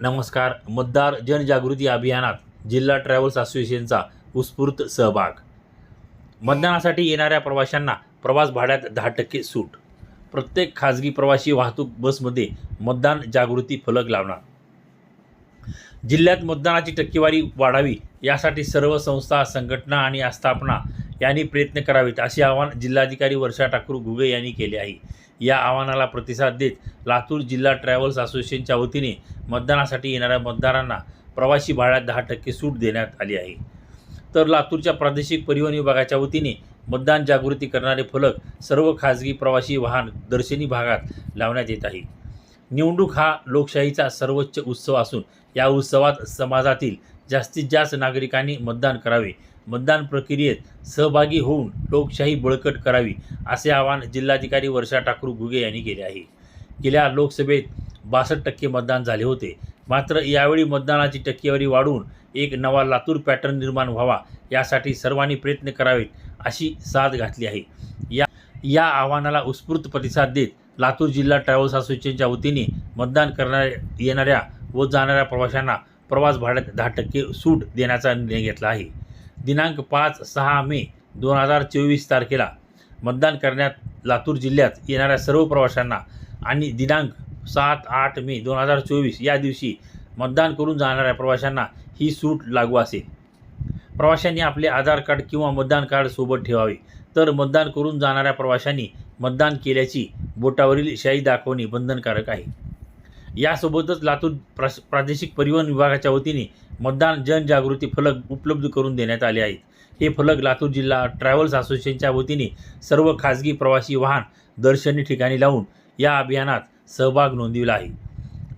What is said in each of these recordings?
नमस्कार मतदार जनजागृती अभियानात जिल्हा ट्रॅव्हल्स असोसिएशनचा उत्स्फूर्त सहभाग. मतदानासाठी येणाऱ्या प्रवाशांना प्रवास भाड्यात दहा टक्के सूट. प्रत्येक खाजगी प्रवासी वाहतूक बसमध्ये मतदान जागृती फलक लावणार. जिल्ह्यात मतदानाची टक्केवारी वाढावी यासाठी सर्व संस्था संघटना आणि आस्थापना यांनी प्रयत्न करावेत असे आवाहन जिल्हाधिकारी वर्षा ठाकूर घुगे यांनी केले आहे. या आव्हानाला प्रतिसाद देत लातूर जिल्हा ट्रॅव्हल्स असोसिएशनच्या वतीने मतदानासाठी येणाऱ्या मतदारांना प्रवासी भाड्यात दहा टक्के सूट देण्यात आली आहे. तर लातूरच्या प्रादेशिक परिवहन विभागाच्या वतीने मतदान जागृती करणारे फलक सर्व खाजगी प्रवासी वाहन दर्शनी भागात लावण्यात येत आहे. निवडणूक हा लोकशाहीचा सर्वोच्च उत्सव असून या उत्सवात समाजातील जास्तीत जास्त नागरिकांनी मतदान करावे मतदान प्रक्रियेत सहभागी होऊन लोकशाही बळकट करावी असे आवाहन जिल्हाधिकारी वर्षा ठाकूर घुगे यांनी केले आहे. गेल्या लोकसभेत बासष्ट टक्के मतदान झाले होते. मात्र यावेळी मतदानाची टक्केवारी वाढवून एक नवा लातूर पॅटर्न निर्माण व्हावा यासाठी सर्वांनी प्रयत्न करावेत अशी साथ घातली आहे. या या आव्हानाला उत्स्फूर्त प्रतिसाद देत लातूर जिल्हा ट्रॅव्हल्स असोसिएशनच्या वतीने मतदान करणाऱ्या येणाऱ्या व जाणाऱ्या प्रवाशांना प्रवास भाड्यात दहा टक्के सूट देण्याचा निर्णय घेतला आहे. दिनांक पाच सहा मे दोन हजार चोवीस तारखेला मतदान करण्यात लातूर जिल्ह्यात येणाऱ्या सर्व प्रवाशांना आणि दिनांक सात आठ मे दोन हजार चोवीस या दिवशी मतदान करून जाणाऱ्या प्रवाशांना ही सूट लागू असेल. प्रवाशांनी आपले आधार कार्ड किंवा मतदान कार्ड सोबत ठेवावे. तर मतदान करून जाणाऱ्या प्रवाशांनी मतदान केल्याची बोटावरील शाई दाखवणे बंधनकारक आहे. यासोबतच लातूर प्रा प्रादेशिक परिवहन विभागाच्या वतीने मतदान जनजागृती फलक उपलब्ध करून देण्यात आले आहेत. हे फलक लातूर जिल्हा ट्रॅव्हल्स असोसिएशनच्या वतीने सर्व खाजगी प्रवासी वाहन दर्शनी ठिकाणी लावून या अभियानात सहभाग नोंदविला आहे.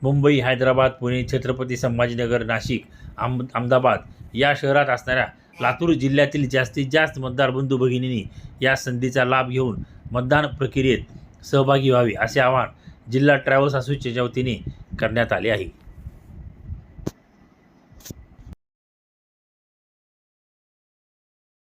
मुंबई हैदराबाद पुणे छत्रपती संभाजीनगर नाशिक आम अहमदाबाद या शहरात असणाऱ्या लातूर जिल्ह्यातील जास्तीत जास्त मतदार बंधू भगिनींनी या संधीचा लाभ घेऊन मतदान प्रक्रियेत सहभागी व्हावे असे आवाहन जिल्हा ट्रॅव्हल्स असोसिएशनच्या वतीने करण्यात आले आहे.